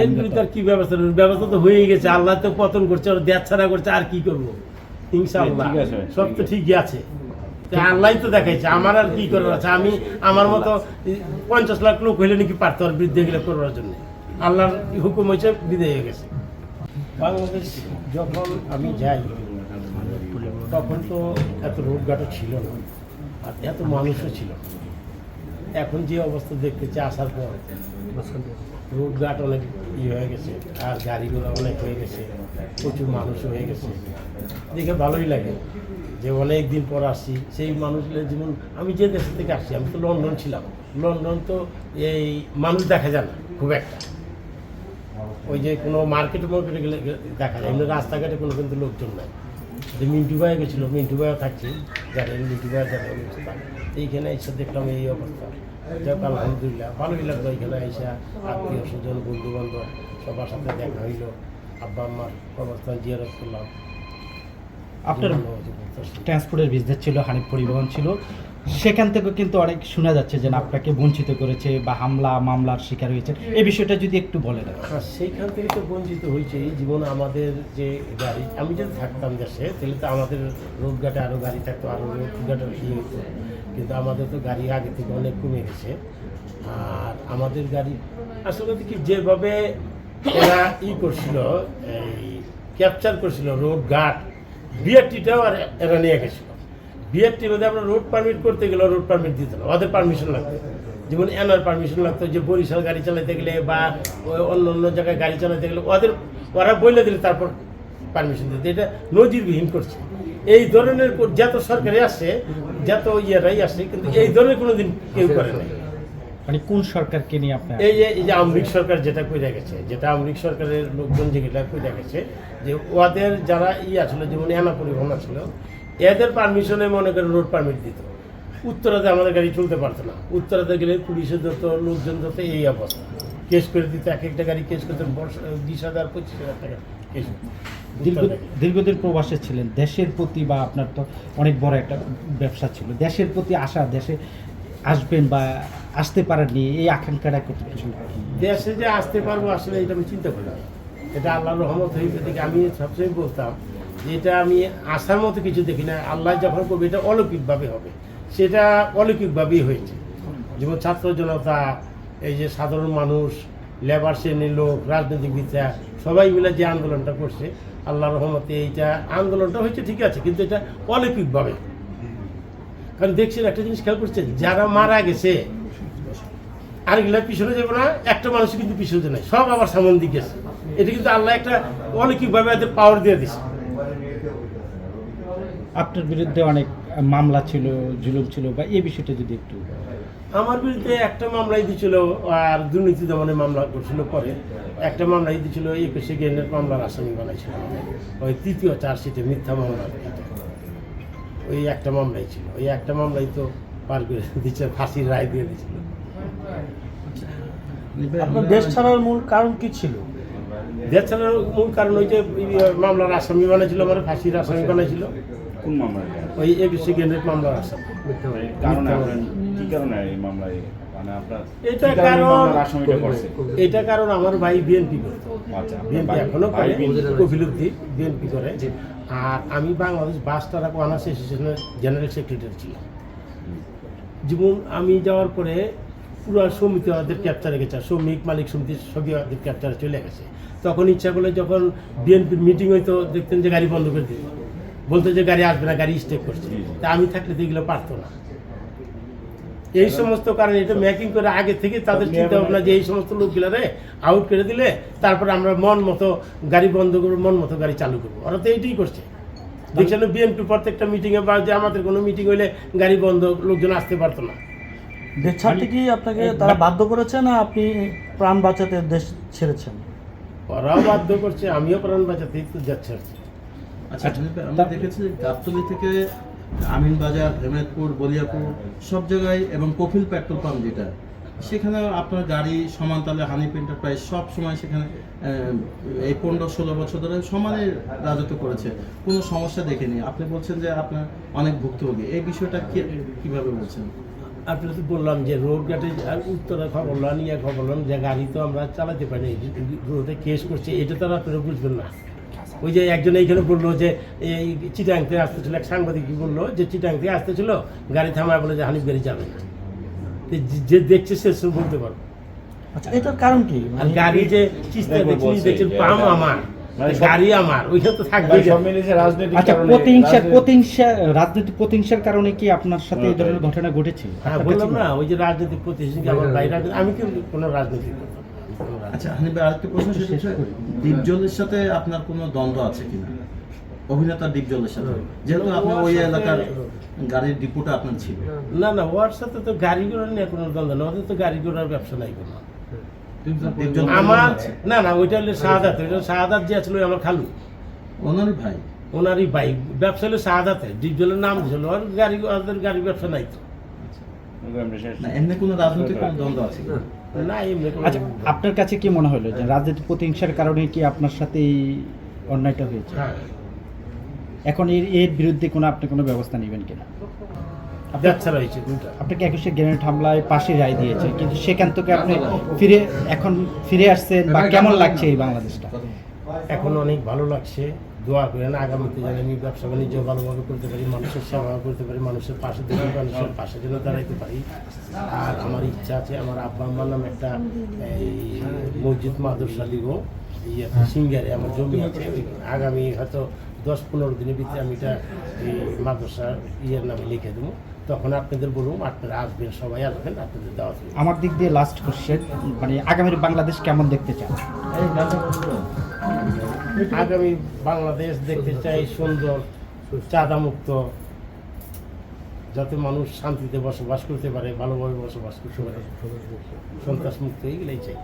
এর বিরুদ্ধে আর কি ব্যবস্থা নেব? ব্যবস্থা তো হয়ে গেছে। আল্লাহ তো পতন করছে আর ছাড়া করছে আর কি করব? ইনশাআল্লাহ। সব তো ঠিকই আছে। আল্লাহ তো দেখাইছে আমার আর কি করার আছে? আমি আমার মতো পঞ্চাশ লাখ লোক হইলে নাকি পারতো আর বৃদ্ধি গেলে করবার জন্য। আল্লাহর হুকুম হয়েছে বিদায় হয়ে গেছে। বাংলাদেশ যখন আমি যাই তখন তো এত রোডঘাটও ছিল না আর এত মানুষও ছিল না। এখন যে অবস্থা দেখতেছি আসার পর রোডঘাট অনেক ইয়ে হয়ে গেছে আর গাড়িগুলো অনেক হয়ে গেছে প্রচুর মানুষ হয়ে গেছে। দেখে ভালোই লাগে যে অনেক দিন পর আসছি। সেই মানুষগুলো যেমন আমি যে দেশ থেকে আসছি আমি তো লন্ডন ছিলাম। লন্ডন তো এই মানুষ দেখা যায় না খুব একটা। ওই যে কোনো মার্কেটে মার্কেটে গেলে দেখা যায় এমনি রাস্তাঘাটে কোনো কিন্তু লোকজন নাই। যে মিন্টু ভাই গেছিল মিন্টু ভাইও থাকছে জানেন মিন্টু ভাই জানেন এইখানে এসে দেখলাম এই অবস্থা। যাক আলহামদুলিল্লাহ ভালোই লাগল এখানে এসে আত্মীয় স্বজন বন্ধু বান্ধব সবার সাথে দেখা হইল। আব্বা আম্মার জিয়া জিয়ারত করলাম। আপনার। ট্রান্সপোর্টের বিজনেস ছিল হানিফ পরিবহন ছিল। সেখান থেকে কিন্তু অনেক শোনা যাচ্ছে যে আপনাকে বঞ্চিত করেছে বা হামলা, মামলার শিকার হয়েছে। এই বিষয়টা যদি একটু বলে বলেন আর সেইখান থেকে তো বঞ্চিত হয়েছে। এই জীবন আমাদের যে গাড়ি, আমি যদি থাকতাম দেশে, তাহলে তো আমাদের রোডঘাটে আরও গাড়ি থাকতো আরও রোডঘাটের ইয়ে হতো। কিন্তু আমাদের তো গাড়ি আগে থেকে অনেক কমে গেছে। আর আমাদের গাড়ি, আসলে কি, যেভাবে এরা ই করছিল, এই ক্যাপচার করছিল রোড ঘাট বিআরটিটাও আর এরা নিয়ে গেছিল। বিআরটির মধ্যে আমরা রোড পারমিট করতে গেলে রোড পারমিট দিত না ওদের পারমিশন লাগতো যেমন এনআর পারমিশন লাগতো যে বরিশাল গাড়ি চালাতে গেলে বা অন্য অন্য জায়গায় গাড়ি চালাতে গেলে ওদের ওরা বলে দিলে তারপর পারমিশন দিতে। এটা নজিরবিহীন করছে। এই ধরনের যত সরকারি আসছে যত ইয়েরাই আসছে কিন্তু এই ধরনের কোনো দিন কেউ করে নাই। মানে কোন সরকারকে নিয়ে আপনার এই যে এই যে আমরিক সরকার যেটা কইরা গেছে যেটা আমরিক সরকারের লোকজন যেগুলা কইরা গেছে যে ওদের যারা ই আসলে যেমন এনা পরিবহন ছিল এদের পারমিশনে মনে করেন রোড পারমিট দিত। উত্তরাতে আমাদের গাড়ি চলতে পারতো না। উত্তরাতে গেলে পুলিশের যত লোকজন যত এই অবস্থা। কেস করে দিত এক একটা গাড়ি কেস করতে বর্ষ- বিশ হাজার পঁচিশ হাজার টাকা কেস দীর্ঘ দীর্ঘদিন প্রবাসে ছিলেন দেশের প্রতি বা আপনার তো অনেক বড় একটা ব্যবসা ছিল দেশের প্রতি আশা দেশে আসবেন বা আসতে পারেননি এই আকাঙ্ক্ষাটা কত কিছু দেশে যে আসতে পারব আসলে এটা আমি চিন্তা করি। এটা আল্লাহ রহমত দেখে আমি সবসময় বলতাম যে এটা আমি আসার মতো কিছু দেখি না, আল্লাহ যখন করবে এটা অলৌকিকভাবে হবে। সেটা অলৌকিকভাবেই হয়েছে। যেমন ছাত্র জনতা, এই যে সাধারণ মানুষ লেবার শ্রেণির লোক রাজনীতিবিদরা সবাই মিলে যে আন্দোলনটা করছে আল্লাহ রহমতে এইটা আন্দোলনটা হয়েছে, ঠিক আছে, কিন্তু এটা অলৌকিকভাবে। কারণ দেখছেন, একটা জিনিস খেয়াল করছেন, যারা মারা গেছে, আরেকগুলা পিছনে যাব না, একটা মানুষ কিন্তু পিছনে নাই সব আবার সামন দিকে এটা কিন্তু আল্লাহ একটা অলৌকিকভাবে এদের পাওয়ার দিয়ে দিছে আপনার বিরুদ্ধে অনেক মামলা ছিল জুলুম ছিল বা এই বিষয়টা যদি একটু আমার বিরুদ্ধে একটা মামলাই দিয়েছিল আর দুর্নীতি দমনের মামলা করছিল পরে। একটা মামলাই দিয়েছিল একুশে গেনের মামলার আসামি বানাইছিল ওই তৃতীয় চার্জশিটে মিথ্যা মামলা ওই একটা মামলাই ছিল। ওই একটা মামলাই তো পার করে দিচ্ছে ফাঁসির রায় দিয়ে দিয়েছিল। আপনার দেশ ছাড়ার মূল কারণ কি ছিল? দেশ ছাড়ার মূল কারণ ওই যে মামলার আসামি বানাইছিল আমার ফাঁসির আসামি বানাইছিল। কোন মামলা এটা? ওই গেনের মামলার আসামি এই কারণে কি কারণে এই মামলায় মানে আপনার এটা কারণ- আসামিটা করছে? এটা কারণ আমার ভাই বিএনপি করতো আচ্ছা বিএনপি এখনও করে বিএনপি বিএনপি করে। আর আমি বাংলাদেশ বাস অ্যাসোসিয়েশনের জেনারেল সেক্রেটারি ছিলাম। যেমন আমি যাওয়ার পরে পুরো সমিতি আমাদের ক্যাপচারে গেছে শ্রমিক মালিক সমিতির সবই আমাদের ক্যাপচারে চলে গেছে। তখন ইচ্ছা করলে যখন বিএনপির মিটিং হইতো দেখতেন যে গাড়ি বন্ধ করে দিত বলতো যে গাড়ি আসবে না গাড়ি স্টেক করছে। তা আমি থাকলে তো এগুলো পারতো না। এই সমস্ত কারণে এটা মেকিং করে আগে থেকে তাদের চিন্তা ভাবনা যে এই সমস্ত লোকগুলারে আউট করে দিলে তারপর আমরা মন মতো গাড়ি বন্ধ করব মন মতো গাড়ি চালু করব। ওরা তো এইটাই করছে। দেখছেন বিএনপি প্রত্যেকটা মিটিংয়ে বা যে আমাদের কোনো মিটিং হইলে গাড়ি বন্ধ লোকজন আসতে পারতো না। দেশ ছাড়তে কি আপনাকে তারা বাধ্য করেছে না আপনি প্রাণ বাঁচাতে দেশ ছেড়েছেন? ওরাও বাধ্য করছে আমিও প্রাণ বাঁচাতেই তো যাচ্ছে আর কি। আচ্ছা আমরা দেখেছি যে থেকে আমিনবাজার হেমেদপুর বলিয়াপুর সব জায়গায় এবং কফিল পেট্রোল পাম্প যেটা সেখানে আপনার গাড়ি সমানতালে হানিফ এন্টারপ্রাইজ সব সময় সেখানে এই পনেরো ষোলো বছর ধরে সমানে রাজত্ব করেছে। কোনো সমস্যা দেখেনি। আপনি বলছেন যে আপনার অনেক ভুক্তভোগী। এই বিষয়টা কি কীভাবে বলছেন? আপনার তো বললাম যে রোড ঘাটে আর উত্তরে খবর লন ইয়ে খবর যে গাড়ি তো আমরা চালাতে পারি রোডে কেস করছে এটা তো আর আপনারা বুঝবেন না। ওই যে একজন এইখানে বলল যে এই চিটাং থেকে আসতেছিল এক সাংবাদিক বলল যে চিটাং থেকে আসতেছিল গাড়ি থামায় বলে যে হানিফ গাড়ি যাবে না। যে- দেখছে সে সব বলতে পারব। আচ্ছা এটার কারণ কি? আর মানে গাড়ি যে চিস্তা দেখছি দেখছেন পাম আমার। মানে গাড়ি আমার ওইখানে তো থাকবে। ভাই সব মিলিয়ে যে রাজনৈতিক আচ্ছা প্রতিহিংসা রাজনৈতিক- প্রতিহিংসা রাজনৈতিক প্রতিহিংসার কারণে কি আপনার সাথে এই ধরনের ঘটনা ঘটেছে? হ্যাঁ বললাম না ওই যে রাজনৈতিক প্রতিষ্ঠানকে আমার ভাই আমি কিন্তু কোনো রাজনীতি আচ্ছা আরেকটা প্রশ্ন সেটা হচ্ছে দীপজলের সাথে আপনার কোনো দ্বন্দ্ব আছে কিনা? অভিনেতা দীপজলের সাথে। যেহেতু আপনি ওই এলাকার গাড়ির ডিপোটা আপনার ছিল। না না ওর সাথে তো গাড়ি ঘোড়া নিয়ে কোনো দ্বন্দ্ব না ওদের তো গাড়ি ঘোড়ার ব্যবসা নাই কোনো। আমার না না ওইটা হলো শাহাদাত। ওইটা শাহাদাত যে ছিল ওই আমার খালু। ওনারই ভাই? ওনারই বাইক ব্যবসা হলো শাহাদাতে ডিপজলের নাম দিয়েছিল ওর গাড়ি ওদের গাড়ি ব্যবসা নাই তো। এমনি কোনো রাজনৈতিক কোনো দ্বন্দ্ব আছে? না আচ্ছা আপনার কাছে কি মনে হলো যে রাজনৈতিক প্রতিহিংসার কারণে কি আপনার সাথে এই অন্যায়টা হয়েছে? হ্যাঁ। এখন এর এর বিরুদ্ধে কোনো আপনি কোনো ব্যবস্থা নেবেন কিনা? আপনাকে একুশে গ্রেনেড হামলায় পাশে রায় দিয়েছে কিন্তু সেখান থেকে আপনি ফিরে এখন ফিরে আসছেন বা কেমন লাগছে এই বাংলাদেশটা? এখন অনেক ভালো লাগছে। দোয়া করেন আগামীতে যেন আমি ব্যবসা বাণিজ্য ভালোভাবে করতে পারি মানুষের সেবা করতে পারি মানুষের পাশে থেকে মানুষের পাশে যেন দাঁড়াইতে পারি। আর আমার ইচ্ছা আছে আমার আব্বা আম্মার নামে একটা এই মসজিদ মাদ্রাসা দিব। ইয়ে সিঙ্গারে আমার জমি আছে। আগামী হয়তো দশ পনেরো দিনের ভিতরে আমি এটা এই মাদ্রাসা ইয়ের নামে লিখে দেবো। তখন আপনাদের বলুন আপনারা আসবেন সবাই আসবেন আপনাদের দেওয়া আমার দিক দিয়ে লাস্ট কোশ্চেন মানে আগামীর বাংলাদেশ কেমন দেখতে চান? আগামী বাংলাদেশ দেখতে চাই সুন্দর। চাঁদা মুক্ত যাতে মানুষ শান্তিতে বসবাস করতে পারে ভালোভাবে বসবাস করতে পারে। সন্ত্রাস মুক্ত এইগুলাই চাই।